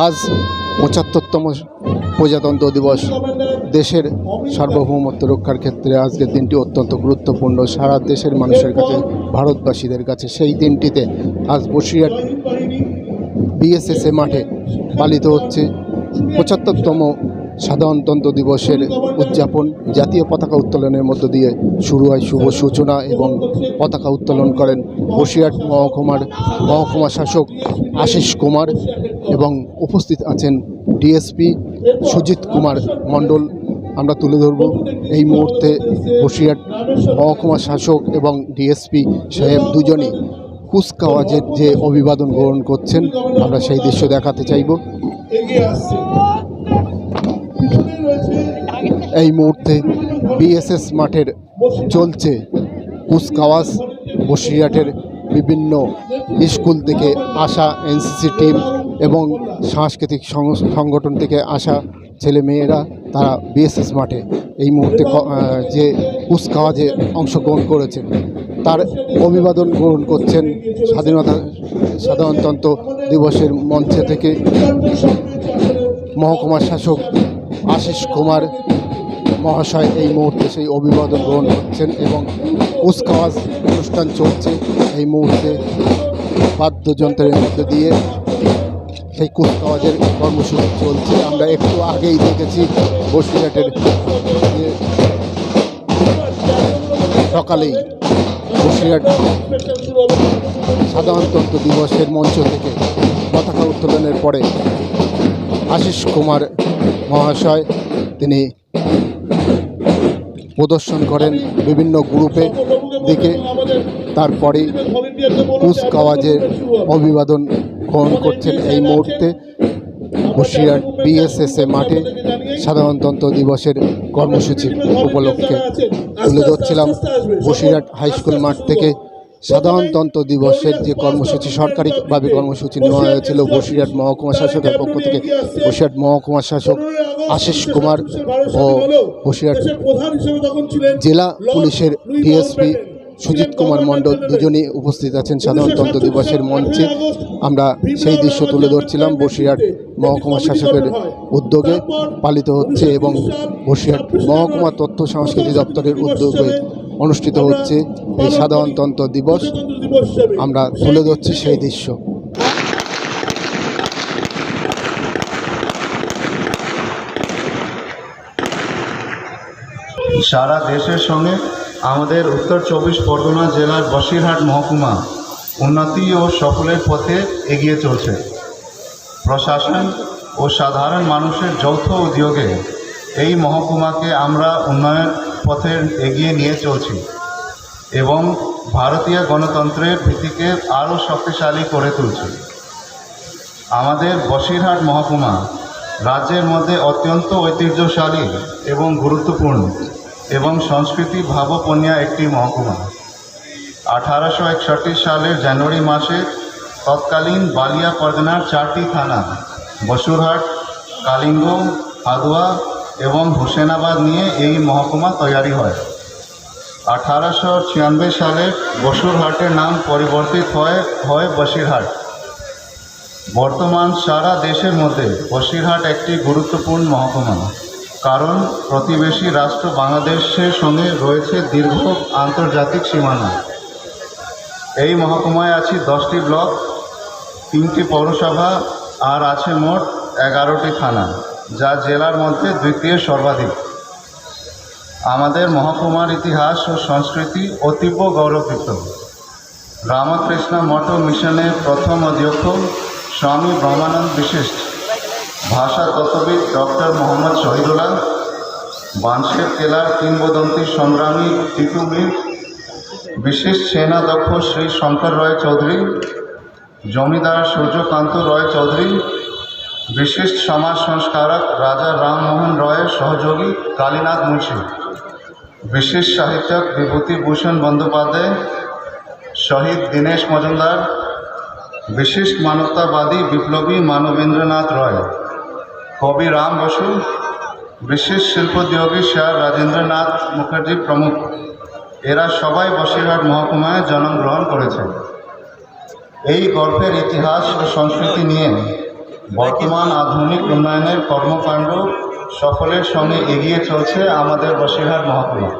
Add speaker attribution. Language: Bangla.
Speaker 1: আজ পঁচাত্তরতম প্রজাতন্ত্র দিবস। দেশের সার্বভৌমত্ব রক্ষার ক্ষেত্রে আজকের দিনটি অত্যন্ত গুরুত্বপূর্ণ। সারা দেশের মানুষের কাছে, ভারতবাসীদের কাছে সেই দিনটিতে আজ বসিরহাট বিএসএসএ মাঠে পালিত হচ্ছে পঁচাত্তরতম সাধারণতন্ত্র দিবসের উদযাপন। জাতীয় পতাকা উত্তোলনের মধ্য দিয়ে শুরু হয় শুভ সূচনা এবং পতাকা উত্তোলন করেন বসিরহাট মহকুমার মহকুমা শাসক আশিস কুমার। এবং উপস্থিত আছেন ডিএসপি সুজিত কুমার মণ্ডল। আমরা তুলে ধরব এই মুহূর্তে বসিরহাট মহকুমা শাসক এবং ডিএসপি সাহেব দুজনই কুচকাওয়াজের যে অভিবাদন গ্রহণ করছেন, আমরা সেই দৃশ্য দেখাতে চাইব। এই মুহূর্তে বিএসএস মাঠের চলছে কুচকাওয়াজ বসিরহাটের বিভিন্ন স্কুল থেকে আসা এনসিসি টিম এবং সাংস্কৃতিক সংস- সংগঠন থেকে আসা ছেলে মেয়েরা তারা বিএসএস মাঠে এই মুহূর্তে যে কুচকাওয়াজে অংশগ্রহণ করেছেন তার অভিবাদন গ্রহণ করছেন স্বাধীনতা সাধারণতন্ত্র দিবসের মঞ্চে থেকে মহকুমা শাসক আশিস কুমার মহাশয় এই মুহূর্তে সেই অভিবাদন গ্রহণ করছেন এবং কুচকাওয়াজ অনুষ্ঠান চলছে এই মুহূর্তে বাদ্যযন্ত্রের মধ্যে দিয়ে। সেই কুচকাওয়াজের কর্মসূচি চলছে। আমরা একটু আগেই দেখেছি বসিরহাটের সকালেই বসিরহাট সাধারণতন্ত্র দিবসের মঞ্চ থেকে পতাকা উত্তোলনের পরে আশিস কুমার মহাশয় তিনি প্রদর্শন করেন বিভিন্ন গ্রুপে। দিকে তারপরে কুচকাওয়াজের অভিবাদন গ্রহণ করছেন এই মুহূর্তে। বসিরহাট বিএসএসএ মাঠে সাধারণতন্ত্র দিবসের কর্মসূচি উপলক্ষে তুলে ধরছিলাম বসিরহাট হাই স্কুল মাঠ থেকে। সাধারণতন্ত্র দিবসের যে কর্মসূচি সরকারিভাবে কর্মসূচি নেওয়া হয়েছিল বসিরহাট মহকুমা শাসকের পক্ষ থেকে। বসিরহাট মহকুমা শাসক আশিস কুমার ও বসিরহাট জেলা পুলিশের ডিএসপি সুজিত কুমার মণ্ডল দুজনই উপস্থিত আছেন সাধারণতন্ত্র দিবসের মঞ্চে। আমরা সেই দৃশ্য তুলে ধরছিলাম বসিরহাট মহকুমা শাসকের উদ্যোগে পালিত হচ্ছে এবং বসিরহাট মহকুমা তথ্য সংস্কৃতি দপ্তরের উদ্যোগে অনুষ্ঠিত হচ্ছে এই সাধারণতন্ত্র দিবস। আমরা তুলে ধরছি সেই দৃশ্য।
Speaker 2: সারা দেশের সঙ্গে আমাদের উত্তর চব্বিশ পরগনা জেলার বসিরহাট মহকুমা উন্নতি ও সফলের পথে এগিয়ে চলছে। প্রশাসন ও সাধারণ মানুষের যৌথ উদ্যোগে এই মহকুমাকে আমরা উন্নয়ন পথে এগিয়ে নিয়ে চলছি এবং ভারতীয় গণতন্ত্রের ভিত্তিকে আরও শক্তিশালী করে তুলছি। আমাদের বসিরহাট মহকুমা রাজ্যের মধ্যে অত্যন্ত ঐতিহ্যশালী এবং গুরুত্বপূর্ণ। এবং সংস্কৃতি ভাবপূর্ণা একটি মহকুমা। আঠারোশো একষট্টি সালের জানুয়ারি মাসে তৎকালীন বালিয়া পরগনার চারটি থানা, বসুরহাট, কালিঙ্গ হাদুয়া এবং হোসেনাবাদ নিয়ে এই মহকুমা তৈরি হয়। আঠারোশো ছিয়ানব্বই সালে বসুরহাটের নাম পরিবর্তিত হয় হয় বসিরহাট। বর্তমান সারা দেশের মধ্যে বসিরহাট একটি গুরুত্বপূর্ণ মহকুমা। কারণ প্রতিবেশী রাষ্ট্র বাংলাদেশের সঙ্গে রয়েছে দীর্ঘ আন্তর্জাতিক সীমানা। এই মহকুমায় আছে দশটি ব্লক, তিনটি পৌরসভা, আর আছে মোট এগারোটি থানা, যা জেলার মধ্যে দ্বিতীয় সর্বাধিক। আমাদের মহকুমার ইতিহাস ও সংস্কৃতি অতীব গৌরবিত রামকৃষ্ণ মঠ মিশনের প্রথম অধ্যক্ষ স্বামী ব্রহ্মানন্দ বিশিষ্ট। ভাষা তত্ত্ববিদ ডক্টর মোহাম্মদ শহীদুল্লাহ বাঁশের কেলার কিংবদন্তি সংগ্রামী টিটু মির, বিশেষ সেনাধ্যক্ষ শ্রী শঙ্কর রয় চৌধুরী, জমিদার সূর্যকান্ত রয় চৌধুরী বিশিষ্ট সমাজ সংস্কারক রাজা রামমোহন রয়ের সহযোগী কালীনাথ মুন্সী, বিশেষ সাহিত্যক বিভূতিভূষণ বন্দ্যোপাধ্যায়, শহীদ দীনেশ মজুমদার বিশিষ্ট মানবতাবাদী বিপ্লবী মানবেন্দ্রনাথ রয়। কবি রাম বসু, বিশেষ শিল্পোদ্যোগী স্যার রাজেন্দ্রনাথ মুখার্জি প্রমুখ। এরা সবাই বসিরহাট মহকুমায় জন্মগ্রহণ করেছে এই গল্পের ইতিহাস ও সংস্কৃতি নিয়ে বর্তমান আধুনিক উন্নয়নের কর্মকাণ্ড সকলের সঙ্গে এগিয়ে চলছে আমাদের বসিরহাট মহকুমা।